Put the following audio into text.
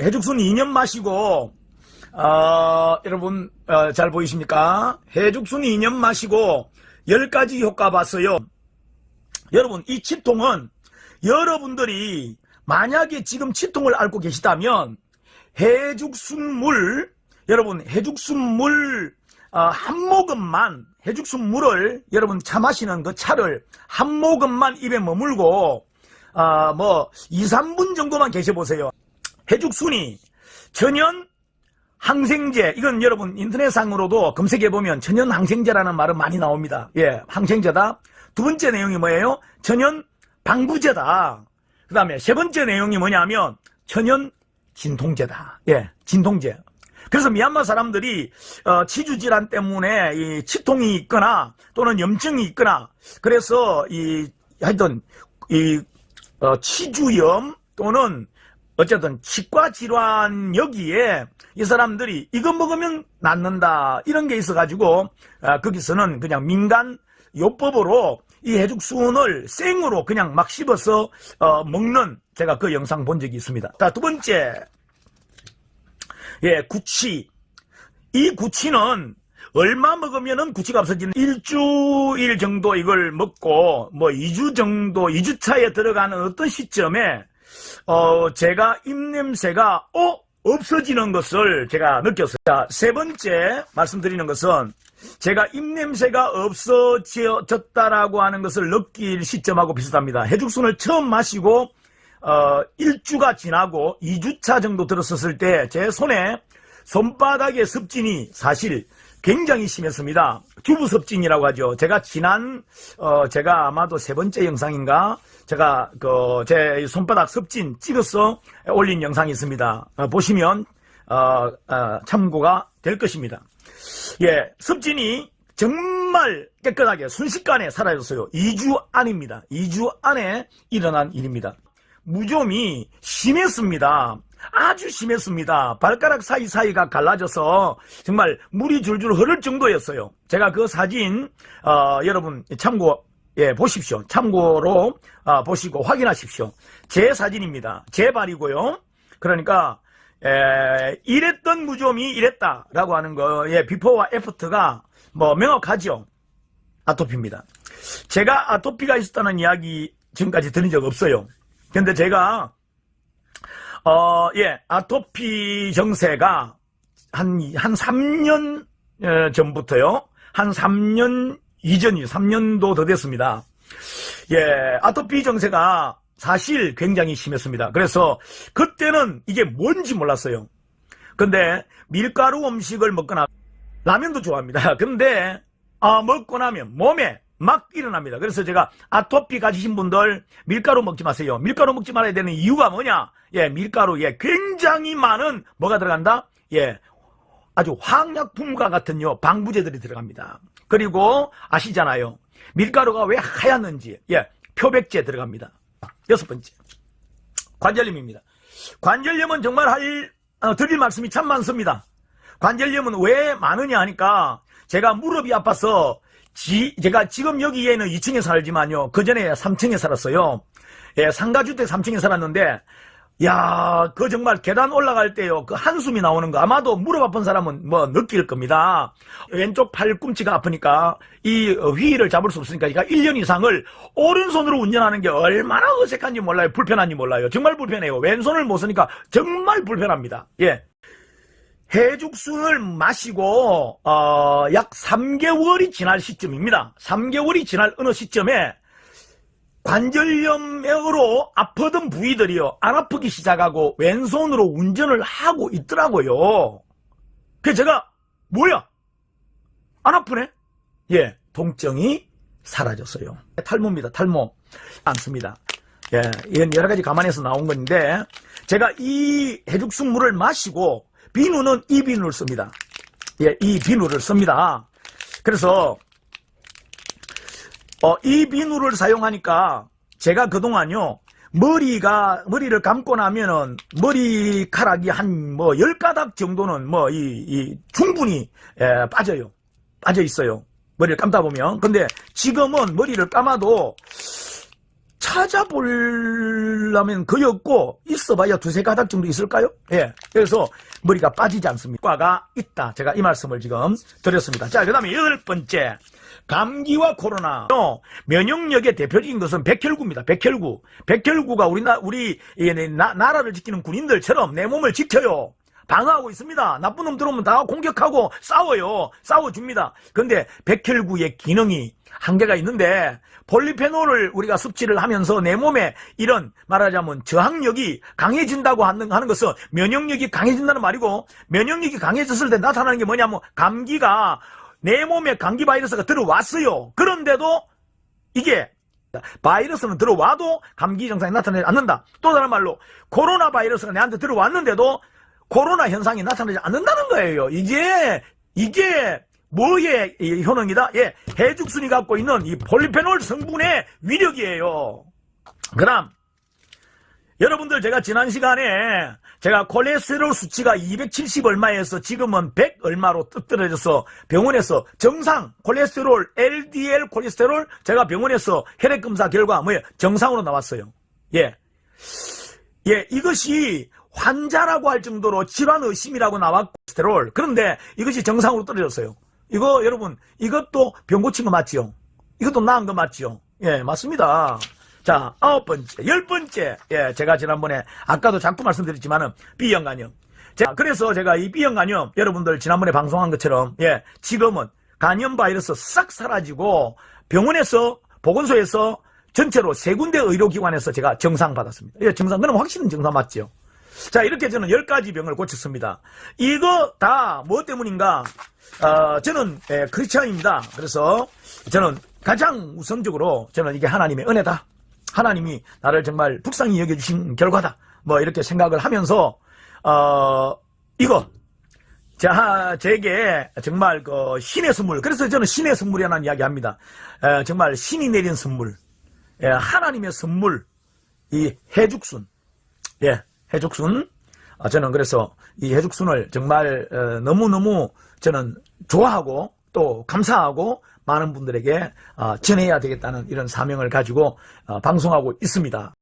해죽순 2년 마시고 어, 여러분 어, 잘 보이십니까? 해죽순 2년 마시고 10가지 효과 봤어요. 여러분 이 치통은 여러분들이 만약에 지금 치통을 앓고 계시다면 해죽순물 여러분 해죽순물 어, 한 모금만 해죽순물을 여러분 차 마시는 그 차를 한 모금만 입에 머물고 어, 뭐 2, 3분 정도만 계셔보세요. 해죽순이 천연 항생제 이건 여러분 인터넷상으로도 검색해보면 천연 항생제라는 말은 많이 나옵니다. 예, 항생제다. 두 번째 내용이 뭐예요? 천연 방부제다. 그 다음에 세 번째 내용이 뭐냐면 천연 진통제다. 예, 진통제. 그래서 미얀마 사람들이 어, 치주 질환 때문에 이 치통이 있거나 또는 염증이 있거나 그래서 이 하여튼 이 어, 치주염 또는 어쨌든 치과 질환 여기에 이 사람들이 이거 먹으면 낫는다 이런 게 있어가지고 아, 거기서는 그냥 민간 요법으로 이 해죽순을 생으로 그냥 막 씹어서 어, 먹는 제가 그 영상 본 적이 있습니다. 자, 두 번째 예 구치 이 구치는 얼마 먹으면은 구치가 없어지는 일주일 정도 이걸 먹고 뭐 2주 정도 2주 차에 들어가는 어떤 시점에 어 제가 입냄새가 어 없어지는 것을 제가 느꼈어요. 자, 세 번째 말씀드리는 것은 제가 입냄새가 없어졌다라고 하는 것을 느낄 시점하고 비슷합니다. 해죽순을 처음 마시고 어 1주가 지나고 2주차 정도 들었었을 때 제 손에 손바닥의 습진이 사실 굉장히 심했습니다. 주부 습진이라고 하죠. 제가 지난 어 제가 아마도 세 번째 영상인가 제가 그 제 손바닥 습진 찍어서 올린 영상이 있습니다. 어, 보시면 어, 어, 참고가 될 것입니다. 예, 습진이 정말 깨끗하게 순식간에 사라졌어요. 2주 안입니다. 2주 안에 일어난 일입니다. 무좀이 심했습니다. 아주 심했습니다. 발가락 사이사이가 갈라져서 정말 물이 줄줄 흐를 정도였어요. 제가 그 사진 어, 여러분 참고 예, 보십시오. 참고로 아, 보시고 확인하십시오. 제 사진입니다. 제 발이고요. 그러니까 에, 이랬던 무좀이 이랬다라고 하는 거의 비포와 애프터가 뭐 명확하죠. 아토피입니다. 제가 아토피가 있었다는 이야기 지금까지 들은 적 없어요. 근데 제가 어, 예, 아토피 정세가 한, 한 3년 어, 전부터요. 한 3년 이전이 3년도 더 됐습니다. 예, 아토피 정세가 사실 굉장히 심했습니다. 그래서 그때는 이게 뭔지 몰랐어요. 근데 밀가루 음식을 먹거나 라면도 좋아합니다. 근데 아, 먹고 나면 몸에 막 일어납니다. 그래서 제가 아토피 가지신 분들 밀가루 먹지 마세요. 밀가루 먹지 말아야 되는 이유가 뭐냐? 예, 밀가루에 굉장히 많은 뭐가 들어간다? 예, 아주 화학약품과 같은 요 방부제들이 들어갑니다. 그리고 아시잖아요. 밀가루가 왜 하얗는지 예, 표백제 들어갑니다. 여섯 번째 관절염입니다. 관절염은 정말 할 어, 드릴 말씀이 참 많습니다. 관절염은 왜 많으냐 하니까 제가 무릎이 아파서 지, 제가 지금 여기에는 2층에 살지만요. 그 전에 3층에 살았어요. 예, 상가주택 3층에 살았는데 야, 그 정말 계단 올라갈 때요. 그 한숨이 나오는 거 아마도 무릎 아픈 사람은 뭐 느낄 겁니다. 왼쪽 팔꿈치가 아프니까 이 휘를 잡을 수 없으니까 그러니까 1년 이상을 오른손으로 운전하는 게 얼마나 어색한지 몰라요. 불편한지 몰라요. 정말 불편해요. 왼손을 못 쓰니까 정말 불편합니다. 예. 해죽순을 마시고 어, 약 3개월이 지날 시점입니다. 3개월이 지날 어느 시점에 관절염으로 아프던 부위들이요 안 아프기 시작하고 왼손으로 운전을 하고 있더라고요. 그래서 제가 뭐야 안 아프네? 예, 통증이 사라졌어요. 탈모입니다. 탈모 않습니다. 예, 이건 여러 가지 감안해서 나온 건데 제가 이 해죽순물을 마시고 비누는 이 비누를 씁니다. 예, 이 비누를 씁니다. 그래서 어, 이 비누를 사용하니까 제가 그동안요 머리가 머리를 감고 나면은 머리카락이 한 뭐 열 가닥 정도는 뭐 이 이 충분히 에, 빠져요 빠져 있어요 머리를 감다 보면 근데 지금은 머리를 감아도 찾아보려면 거의 없고 있어봐야 두세 가닥 정도 있을까요? 예. 그래서 머리가 빠지지 않습니다. 과가 있다. 제가 이 말씀을 지금 드렸습니다. 자, 그 다음에 여덟 번째. 감기와 코로나. 어, 면역력의 대표적인 것은 백혈구입니다. 백혈구. 백혈구가 우리, 나, 우리, 이, 나, 나라를 지키는 군인들처럼 내 몸을 지켜요. 방어하고 있습니다. 나쁜 놈 들어오면 다 공격하고 싸워요. 싸워줍니다. 근데 백혈구의 기능이 한계가 있는데 폴리페놀을 우리가 섭취를 하면서 내 몸에 이런 말하자면 저항력이 강해진다고 하는, 하는 것은 면역력이 강해진다는 말이고 면역력이 강해졌을 때 나타나는 게 뭐냐면 감기가 내 몸에 감기 바이러스가 들어왔어요. 그런데도 이게 바이러스는 들어와도 감기 증상이 나타나지 않는다. 또 다른 말로 코로나 바이러스가 내한테 들어왔는데도 코로나 현상이 나타나지 않는다는 거예요. 이게 이게 뭐의 이 효능이다? 예, 해죽순이 갖고 있는 이 폴리페놀 성분의 위력이에요. 그다음 여러분들 제가 지난 시간에 제가 콜레스테롤 수치가 270 얼마에서 지금은 100 얼마로 뚝 떨어져서 병원에서 정상 콜레스테롤 LDL 콜레스테롤 제가 병원에서 혈액 검사 결과 뭐예요? 정상으로 나왔어요. 예. 예, 이것이 환자라고 할 정도로 질환 의심이라고 나왔고 콜레스테롤 그런데 이것이 정상으로 떨어졌어요. 이거 여러분 이것도 병 고친 거 맞지요? 이것도 나은 거 맞지요? 예, 맞습니다. 자, 아홉 번째, 열 번째. 예, 제가 지난번에 아까도 자꾸 말씀드렸지만은 B형 간염. 자, 그래서 제가 이 B형 간염 여러분들 지난번에 방송한 것처럼 예, 지금은 간염 바이러스 싹 사라지고 병원에서 보건소에서 전체로 세 군데 의료기관에서 제가 정상 받았습니다. 예, 정상 그럼 확실한 정상 맞죠? 자, 이렇게 저는 열 가지 병을 고쳤습니다. 이거 다 뭐 때문인가? 어, 저는 예, 크리스찬입니다. 그래서 저는 가장 우선적으로 저는 이게 하나님의 은혜다. 하나님이 나를 정말 불쌍히 여겨주신 결과다. 뭐 이렇게 생각을 하면서 어, 이거 자, 제게 정말 그 신의 선물. 그래서 저는 신의 선물이라는 이야기 합니다. 에, 정말 신이 내린 선물. 예, 하나님의 선물. 이 해죽순. 예, 해죽순. 아, 저는 그래서 이 해죽순을 정말 어, 너무너무 저는 좋아하고 또 감사하고 많은 분들에게 어, 전해야 되겠다는 이런 사명을 가지고 어, 방송하고 있습니다.